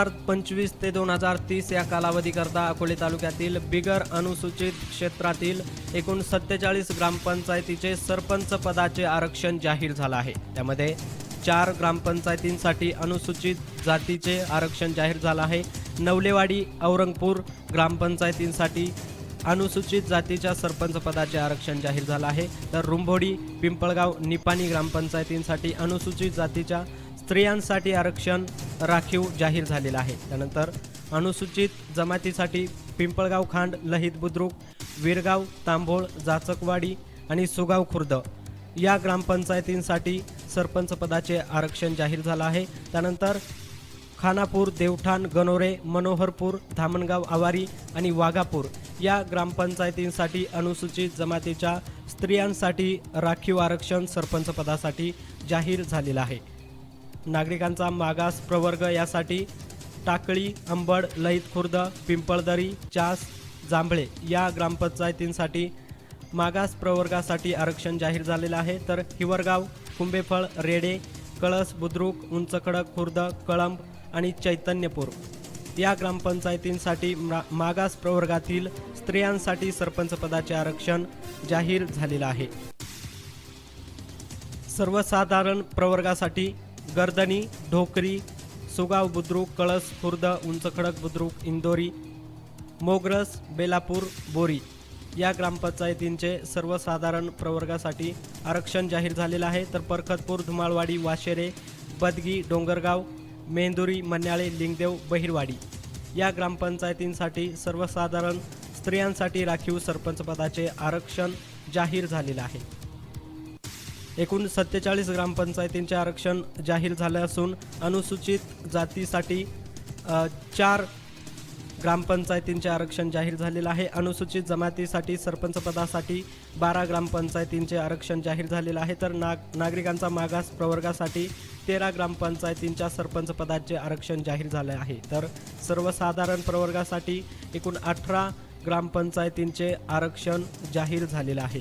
हजार पंचवीस ते दोन हजार तीस या कालावधीकरता अकोले तालुक्यातील बिगर अनुसूचित क्षेत्रातील एकूण सत्तेचाळीस ग्रामपंचायतीचे सरपंच पदाचे आरक्षण जाहीर झालं आहे. त्यामध्ये चार ग्रामपंचायतींसाठी अनुसूचित जातीचे आरक्षण जाहीर झालं आहे. नवलेवाडी औरंगपूर ग्रामपंचायतींसाठी अनुसूचित जातीच्या सरपंच पदाचे आरक्षण जाहीर झालं आहे. तर रुंभोडी पिंपळगाव निपाणी ग्रामपंचायतींसाठी अनुसूचित जातीच्या स्त्रियांसाठी आरक्षण राखीव जाहीर झालेलं आहे. त्यानंतर अनुसूचित जमातीसाठी पिंपळगाव खांड लहित बुद्रुक विरगाव तांभोळ जाचकवाडी आणि सुगाव खुर्द या ग्रामपंचायतींसाठी सरपंच पदाचे आरक्षण जाहीर झालं आहे. त्यानंतर खानापूर देवठाण गणोरे मनोहरपूर धामणगाव आवारी आणि वाघापूर या ग्रामपंचायतींसाठी अनुसूचित जमातीच्या स्त्रियांसाठी राखीव आरक्षण सरपंच पदासाठी जाहीर झालेलं आहे. नागरिकांचा मागास प्रवर्ग यासाठी टाकळी अंबड लहित खुर्द पिंपळदरी चास जांभळे या ग्रामपंचायतींसाठी मागास प्रवर्गासाठी आरक्षण जाहीर झालेलं आहे. तर हिवरगाव कुंभेफळ रेडे कळस बुद्रुक उंचखडक खुर्द कळंब आणि चैतन्यपूर या ग्रामपंचायतींसाठी मा- मागास प्रवर्गातील स्त्रियांसाठी सरपंचपदाचे आरक्षण जाहीर झालेलं आहे. सर्वसाधारण प्रवर्गासाठी गर्दनी ढोकरी सुगाव बुद्रुक कळस खुर्द उंचखडक बुद्रुक इंदोरी मोगरस बेलापूर बोरी या ग्रामपंचायतींचे सर्वसाधारण प्रवर्गासाठी आरक्षण जाहीर झालेलं आहे. तर परखतपूर धुमाळवाडी वाशेरे बदगी डोंगरगाव मेंदुरी मन्याळे लिंगदेव बहिरवाडी या ग्रामपंचायतींसाठी सर्वसाधारण स्त्रियांसाठी राखीव सरपंचपदाचे आरक्षण जाहीर झालेलं आहे. एकूण सत्तेचाळीस ग्रामपंचायतींचे आरक्षण जाहीर झाले असून अनुसूचित जातीसाठी चार ग्रामपंचायतींचे आरक्षण जाहीर झालेलं आहे. अनुसूचित जमातीसाठी सरपंचपदासाठी बारा ग्रामपंचायतींचे आरक्षण जाहीर झालेलं आहे. तर नाग नागरिकांचा मागास प्रवर्गासाठी तेरा ग्रामपंचायतींच्या सरपंचपदाचे आरक्षण जाहीर झाले आहे. तर सर्वसाधारण प्रवर्गासाठी एकूण अठरा ग्रामपंचायतींचे आरक्षण जाहीर झालेलं आहे.